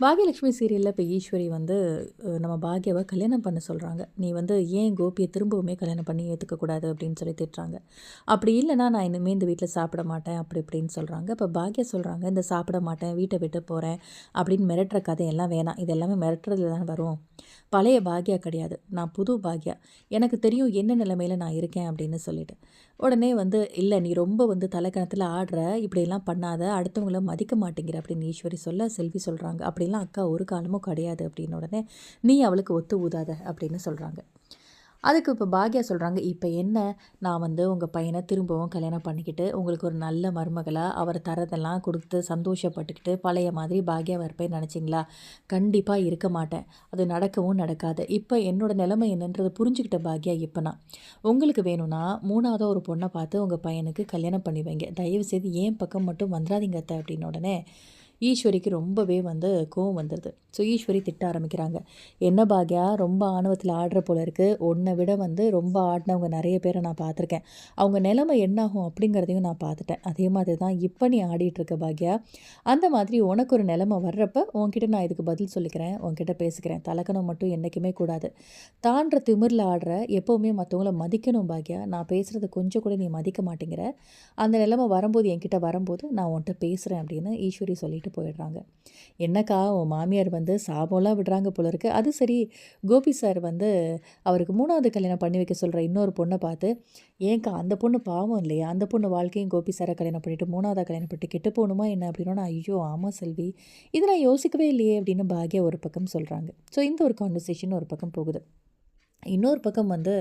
பாகியலட்சுமி சீரியலில் இப்போ ஈஸ்வரி வந்து நம்ம பாக்யாவை கல்யாணம் பண்ண சொல்கிறாங்க நீ வந்து ஏன் கோபியை திரும்பவுமே கல்யாணம் பண்ணி ஏற்றுக்கக்கூடாது அப்படின்னு சொல்லி திட்டுறாங்க. அப்படி இல்லைன்னா நான் இனிமேல் இந்த வீட்டில் சாப்பிட மாட்டேன் அப்படி இப்படின்னு சொல்கிறாங்க இப்போ பாக்யா சொல்கிறாங்க இந்த சாப்பிட மாட்டேன் வீட்டை விட்டு போகிறேன் அப்படின்னு மிரட்டுற கதையெல்லாம் வேணாம். இது எல்லாமே மிரட்டுறதுல தான் வரும். பழைய பாக்யா கிடையாது. நான் புது பாக்யா. எனக்கு தெரியும் என்ன நிலைமையில் நான் இருக்கேன் அப்படின்னு சொல்லிட்டு. உடனே வந்து இல்லை நீ ரொம்ப வந்து தலைக்கணத்தில் ஆடுற இப்படியெல்லாம் பண்ணாத அடுத்தவங்கள மதிக்க மாட்டேங்கிற அப்படின்னு ஈஸ்வரி சொல்ல செல்வி சொல்கிறாங்க அப்படி அப்படிலாம் அக்கா ஒரு காலமும் கிடையாது அப்படின்னு உடனே நீ அவளுக்கு ஒத்து ஊதாத அப்படின்னு சொல்கிறாங்க அதுக்கு இப்போ பாக்யா சொல்கிறாங்க இப்போ என்ன? நான் வந்து உங்கள் பையனை திரும்பவும் கல்யாணம் பண்ணிக்கிட்டு உங்களுக்கு ஒரு நல்ல மருமகளாக அவர் தரதெல்லாம் கொடுத்து சந்தோஷப்பட்டுக்கிட்டு பழைய மாதிரி பாக்யாவை இருப்பேன் நினச்சிங்களா? கண்டிப்பாக இருக்க மாட்டேன். அது நடக்கவும் நடக்காது. இப்போ என்னோடய நிலைமை என்னன்றதை புரிஞ்சுக்கிட்ட பாக்யா இப்போ நான். உங்களுக்கு வேணும்னா மூணாவதாக ஒரு பொண்ணை பார்த்து உங்கள் பையனுக்கு கல்யாணம் பண்ணி வைங்க. தயவு செய்து ஏன் பக்கம் மட்டும் வந்துடாதீங்க அத்தை அப்படின்னு உடனே ஈஸ்வரிக்கு ரொம்பவே வந்து கோவம் வந்துடுது ஸோ ஈஸ்வரி திட்ட ஆரம்பிக்கிறாங்க. என்ன பாக்யா? ரொம்ப ஆணவத்தில் ஆடுற போல இருக்குது உன்னை விட வந்து ரொம்ப ஆடினவங்க நிறைய பேரை நான் பார்த்துருக்கேன். அவங்க நிலைமை என்னாகும் அப்படிங்கிறதையும் நான் பார்த்துட்டேன். அதே மாதிரி தான் இப்போ நீ ஆடிட்டுருக்க பாக்யா? அந்த மாதிரி உனக்கு ஒரு நிலைமை வர்றப்ப உன்கிட்ட நான் இதுக்கு பதில் சொல்லிக்கிறேன். உன்கிட்ட பேசிக்கிறேன். தலக்கணம் மட்டும் என்றைக்குமே கூடாது. தான்ற திமிரில் ஆடுற எப்போவுமே மற்றவங்கள மதிக்கணும் பாக்யா. நான் பேசுகிறத கொஞ்சம் கூட நீ மதிக்க மாட்டேங்கிற. அந்த நிலைமை வரும்போது என்கிட்ட வரும்போது நான் உன்கிட்ட பேசுகிறேன் அப்படின்னு ஈஸ்வரி சொல்லிட்டு போயிடுறாங்க. என்னக்கா உன் மாமியார் வந்து சாபம்லாம் விடுறாங்க போல இருக்கு. அது சரி கோபி சார் வந்து அவருக்கு மூணாவது கல்யாணம் பண்ணி வைக்க சொல்கிற இன்னொரு பொண்ணை பார்த்து ஏன்க்கா அந்த பொண்ணு பாவம் இல்லையா? அந்த பொண்ணு வாழ்க்கையும் கோபி சாரை கல்யாணம் பண்ணிட்டு மூணாவதாக கல்யாணம் பண்ணிட்டு கெட்டு போகணுமா என்ன? அப்படின்னா ஐயோ ஆமாம் செல்வி. இதை நான் யோசிக்கவே இல்லையே அப்படின்னு பாக்யா ஒரு பக்கம் சொல்கிறாங்க ஸோ இந்த ஒரு கான்வர்சேஷன் ஒரு பக்கம் போகுது. இன்னொரு பக்கம் வந்து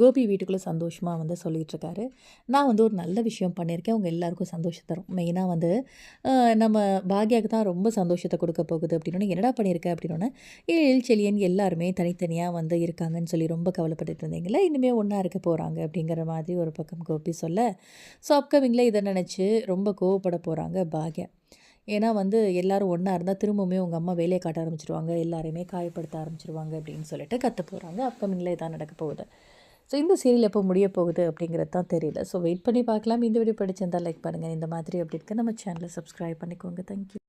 கோபி வீட்டுக்குள்ளே சந்தோஷமாக வந்து சொல்லிகிட்ருக்காரு நான் வந்து ஒரு நல்ல விஷயம் பண்ணியிருக்கேன். அவங்க எல்லாருக்கும் சந்தோஷம் தரும். மெயினாக வந்து நம்ம பாக்யாவுக்கு தான் ரொம்ப சந்தோஷத்தை கொடுக்க போகுது அப்படின்னு என்னடா பண்ணியிருக்க? அப்படின்னோடனே ஏழ் செலியன் எல்லாருமே தனித்தனியாக வந்து இருக்காங்கன்னு சொல்லி ரொம்ப கவலைப்பட்டுட்டு இருந்தீங்களே இனிமேல் ஒன்றா இருக்க போகிறாங்க அப்படிங்கிற மாதிரி ஒரு பக்கம் கோபி சொல்ல ஸோ அப்கமிங்கில் இதை நினச்சி ரொம்ப கோவப்பட போகிறாங்க பாக்யா. ஏன்னா வந்து எல்லோரும் ஒன்றா இருந்தால் திரும்பவுமே உங்கள் அம்மா வேலையை காட்ட ஆரம்பிச்சிருவாங்க. எல்லாரையுமே காயப்படுத்த ஆரம்பிச்சிருவாங்க அப்படின்னு சொல்லிட்டு கற்று போகிறாங்க அப்கமிங்கில் இதான் நடக்க போகுது. ஸோ இந்த சீரியல் எப்போ முடிய போகுது அப்படிங்கிறது தான் தெரியல. ஸோ வெயிட் பண்ணி பார்க்கலாம். இந்த வீடியோ பிடிச்சிருந்தால் லைக் பண்ணுங்கள் இந்த மாதிரி அப்படி இருக்க நம்ம சேனலை சப்ஸ்கிரைப் பண்ணிக்கோங்க. தேங்க்யூ